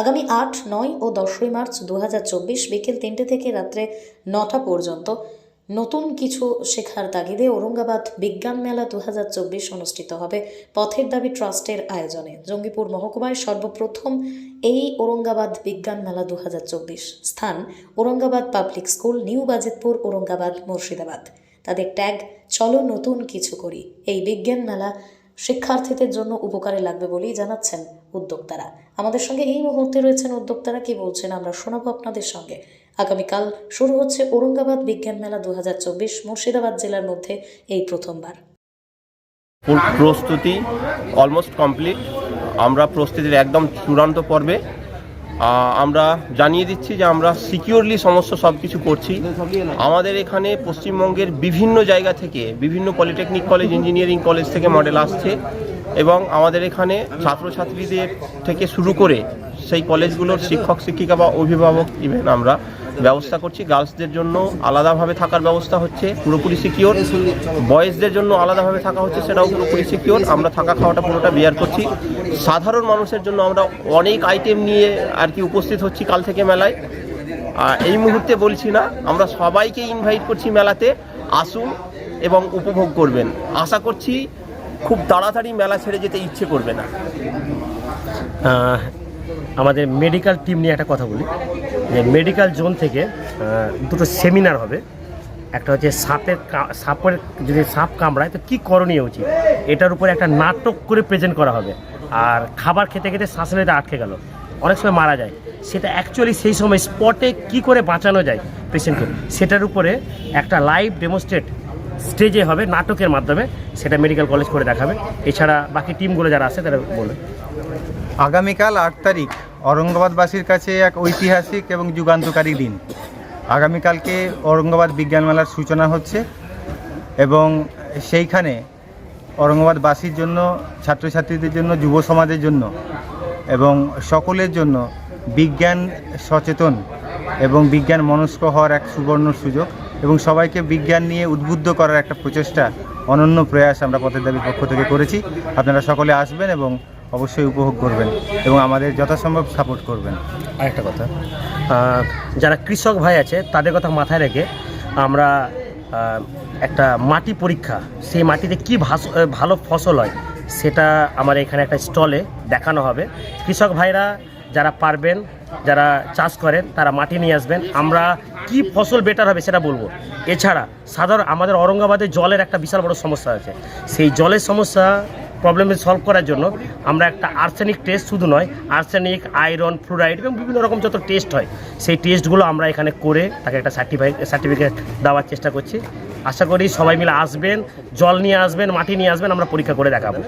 আগামী আট, নয় ও দশই মার্চ দু হাজার চব্বিশ বিকেল তিনটে থেকে রাত্রে নটা পর্যন্ত নতুন কিছু শেখার তাগিদে ঔরঙ্গাবাদ বিজ্ঞান মেলা দু হাজার চব্বিশ অনুষ্ঠিত হবে পথের দাবি ট্রাস্টের আয়োজনে। জঙ্গিপুর মহকুমায় সর্বপ্রথম এই ঔরঙ্গাবাদ বিজ্ঞান মেলা দু হাজার চব্বিশ। স্থান Aurangabad public school, new Bajitpur, Aurangabad Murshidabad. তাদের ট্যাগ, চলো নতুন কিছু করি। এই বিজ্ঞান মেলা শিক্ষার্থীদের জন্য উপকারে লাগবে বলেই জানাচ্ছেন উদ্যোক্তারা। আমাদের সঙ্গে এই মুহূর্তে রয়েছেন উদ্যোক্তারা কি বলছেন আমরা শোনাবো আপনাদের সঙ্গে। আগামীকাল শুরু হচ্ছে ঔরঙ্গাবাদ বিজ্ঞান মেলা দু হাজার চব্বিশ মুর্শিদাবাদ জেলার মধ্যে এই প্রথমবার। প্রস্তুতি অলমোস্ট কমপ্লিট। আমরা প্রস্তুতির একদম চূড়ান্ত পর্বে আমরা জানিয়ে দিচ্ছি যে আমরা সিকিউরলি সমস্ত সব কিছু করছি। আমাদের এখানে পশ্চিমবঙ্গের বিভিন্ন জায়গা থেকে, বিভিন্ন পলিটেকনিক কলেজ ইঞ্জিনিয়ারিং কলেজ থেকে মডেল আসছে এবং আমাদের এখানে ছাত্রছাত্রীদের থেকে শুরু করে সেই কলেজগুলোর শিক্ষক, শিক্ষিকা বা অভিভাবক ইভেন আমরা ব্যবস্থা করছি। গার্লসদের জন্য আলাদাভাবে থাকার ব্যবস্থা হচ্ছে, পুরোপুরি সিকিওর বয়েজদের জন্য আলাদাভাবে থাকা হচ্ছে, সেটাও পুরোপুরি সিকিওর আমরা থাকা খাওয়াটা পুরোটা বিয়ার করছি। সাধারণ মানুষের জন্য আমরা অনেক আইটেম নিয়ে আর কি উপস্থিত হচ্ছি কাল থেকে মেলায়। এই মুহূর্তে বলছি না, আমরা সবাইকে ইনভাইট করছি মেলাতে। আসুন এবং উপভোগ করবেন। আশা করছি খুব তাড়াতাড়ি মেলা ছেড়ে যেতে ইচ্ছে করবে না। আমাদের মেডিকেল টিম নিয়ে একটা কথা বলি। যে মেডিকেল জোন থেকে দুটো সেমিনার হবে। একটা হচ্ছে সাপের সাপের যদি সাপ কামড়ায়, তো কী করণীয় উচিত? এটার উপরে একটা নাটক করে প্রেজেন্ট করা হবে। আর খাবার খেতে খেতে শ্বাসলেতে আটকে গেল। অনেক সময় মারা যায়। সেটা অ্যাকচুয়ালি সেই সময় স্পটে কি করে বাঁচানো যায় পেশেন্টকে সেটার উপরে একটা লাইভ ডেমোস্ট্রেট স্টেজে হবে, নাটকের মাধ্যমে। সেটা মেডিকেল কলেজ করে দেখাবে। এছাড়া বাকি টিমগুলো যারা আছে, তারা বলে আগামীকাল আট তারিখ ঔরঙ্গাবাদবাসীর কাছে এক ঐতিহাসিক এবং যুগান্তকারী দিন। আগামীকালকে ঔরঙ্গাবাদ বিজ্ঞান মেলার সূচনা হচ্ছে এবং সেইখানে ঔরঙ্গাবাদবাসীর জন্য, ছাত্রছাত্রীদের জন্য, যুব সমাজের জন্য এবং সকলের জন্য বিজ্ঞান সচেতন এবং বিজ্ঞান মনস্ক হওয়ার এক সুবর্ণ সুযোগ এবং সবাইকে বিজ্ঞান নিয়ে উদ্বুদ্ধ করার একটা প্রচেষ্টা, অনন্য প্রয়াস আমরা পথের দাবির পক্ষ থেকে করেছি। আপনারা সকলে আসবেন এবং অবশ্যই উপভোগ করবেন এবং আমাদের যথাসম্ভব সাপোর্ট করবেন। আরেকটা কথা। যারা কৃষক ভাই আছে তাদের কথা মাথায় রেখে আমরা একটা মাটি পরীক্ষা সেই মাটিতে কী ভাস- ভালো ফসল হয় সেটা আমার এখানে একটা স্টলে দেখানো হবে। কৃষক ভাইরা যারা পারবেন যারা চাষ করেন তারা মাটি নিয়ে আসবেন। আমরা কি ফসল বেটার হবে সেটা বলব। এছাড়া সাধারণ আমাদের ঔরঙ্গাবাদে জলের একটা বিশাল বড় সমস্যা আছে। সেই জলের সমস্যা প্রবলেম সলভ করার জন্য আমরা একটা আর্সেনিক টেস্ট শুধু নয় আর্সেনিক আয়রন ফ্লুরাইড এবং বিভিন্ন রকম যত টেস্ট হয়, সেই টেস্টগুলো আমরা এখানে করে তাকে একটা সার্টিফাই সার্টিফিকেট দেওয়ার চেষ্টা করছি। আশা করি সবাই মিলে আসবেন, জল নিয়ে আসবেন, মাটি নিয়ে আসবেন, আমরা পরীক্ষা করে দেখাবো।